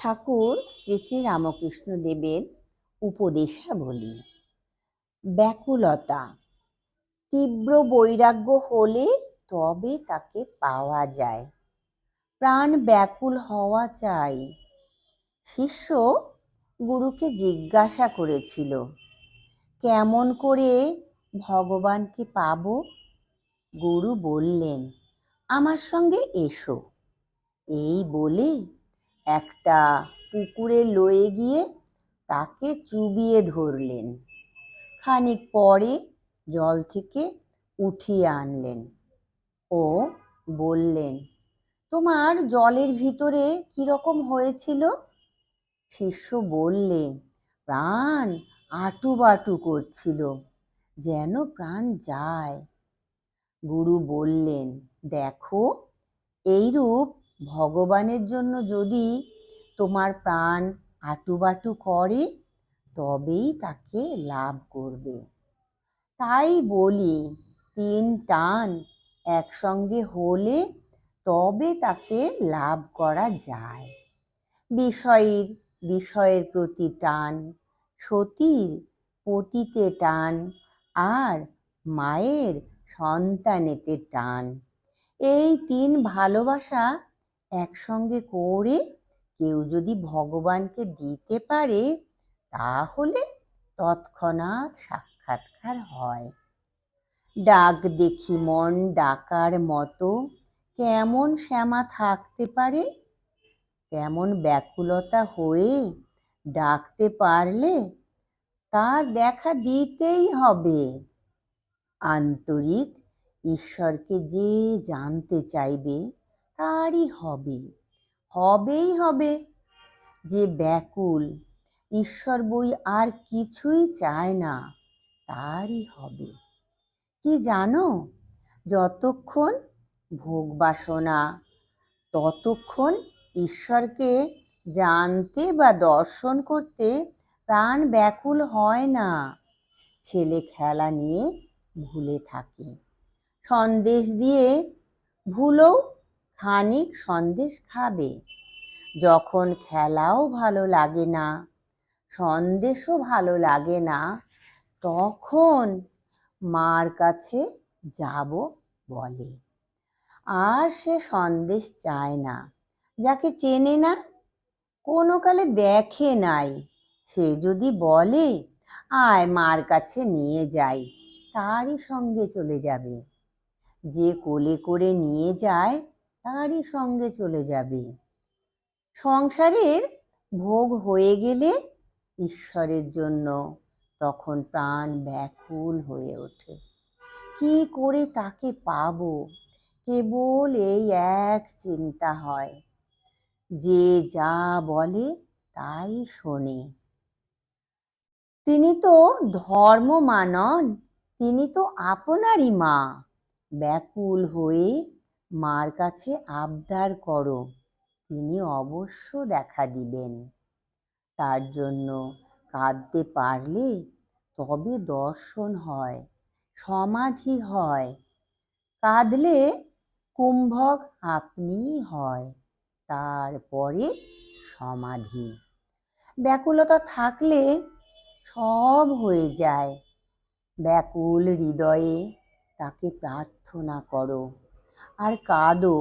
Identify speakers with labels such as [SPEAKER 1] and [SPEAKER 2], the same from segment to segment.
[SPEAKER 1] ঠাকুর শ্রী শ্রী রামকৃষ্ণ দেবের উপদেশাবলী। ব্যাকুলতা, তীব্র বৈরাগ্য হলে তবে তাকে পাওয়া যায়। প্রাণ ব্যাকুল হওয়া চাই। শিষ্য গুরুকে জিজ্ঞাসা করেছিল, কেমন করে ভগবানকে পাব? গুরু বললেন, আমার সঙ্গে এসো। এই বলে একটা পুকুরে লয়ে গিয়ে তাকে চুবিয়ে ধরলেন। খানিক পরে জল থেকে উঠিয়ে আনলেন। ও বললেন, তোমার জলের ভিতরে কীরকম হয়েছিল? শিষ্য বললে প্রাণ আটুবাটু করছিল, যেন প্রাণ যায়। গুরু বললেন, দেখো, এইরূপ ভগবানের জন্য যদি তোমার প্রাণ আটুবাটু করে, তবেই তাকে লাভ করবে। তাই বলি, তিন টান একসঙ্গে হলে তবে তাকে লাভ করা যায়। বিষয়ের বিষয়ের প্রতি টান, সতীর পতিতে টান, আর মায়ের সন্তানেতে টান। এই তিন ভালোবাসা একসঙ্গে করে কেউ যদি ভগবানকে দিতে পারে, তাহলে তৎক্ষণাৎ সাক্ষাৎকার হয়। ডাক দেখি মন ডাকার মতো, কেমন শ্যামা থাকতে পারে? তেমন ব্যাকুলতা হয়ে ডাকতে পারলে, তার দেখা দিতেই হবে। আন্তরিক ঈশ্বরকে যে জানতে চাইবে তারই হবে, হবেই হবে। যে ব্যাকুল, ঈশ্বর বই আর কিছুই চায় না, তারই হবে। কি জানো? যতক্ষণ ভোগ বাসনা, ততক্ষণ ঈশ্বরকে জানতে বা দর্শন করতে প্রাণ ব্যাকুল হয় না। ছেলে খেলা নিয়ে ভুলে থাকে। সন্দেশ দিয়ে ভুলেও খানিক সন্দেশ খাবে। যখন খেলাও ভালো লাগে না, সন্দেশও ভালো লাগে না, তখন মার কাছে যাব বলে। আর সে সন্দেশ চায় না, যাকে চেনে না, কোনো কালে দেখে নাই। সে যদি বলে, আয় মার কাছে নিয়ে যাই তারই সঙ্গে চলে যাবে। যে কোলে করে নিয়ে যায় তারই সঙ্গে চলে যাবে। সংসারের ভোগ হয়ে গেলে ঈশ্বরের জন্য তখন প্রাণ ব্যাকুল হয়ে ওঠে। কি করে তাকে পাব? কেবল এই এক চিন্তা হয়। যে যা বলে তাই শোনে। তিনি তো ধর্ম মানন তিনি তো আপনারই মা। ব্যাকুল হয়ে মার কাছে আবদার করো, তিনি অবশ্য দেখা দিবেন। তার জন্য কাঁদতে পারলে তবে দর্শন হয়, সমাধি হয়। কাঁদলে কুম্ভক আপনিই হয়, তারপরে সমাধি। ব্যাকুলতা থাকলে সব হয়ে যায়। ব্যাকুল হৃদয়ে তাকে প্রার্থনা করো। আর কাঁদো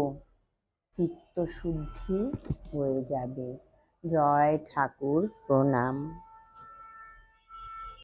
[SPEAKER 1] চিত্তশুদ্ধি হয়ে যাবে। জয় ঠাকুর প্রণাম।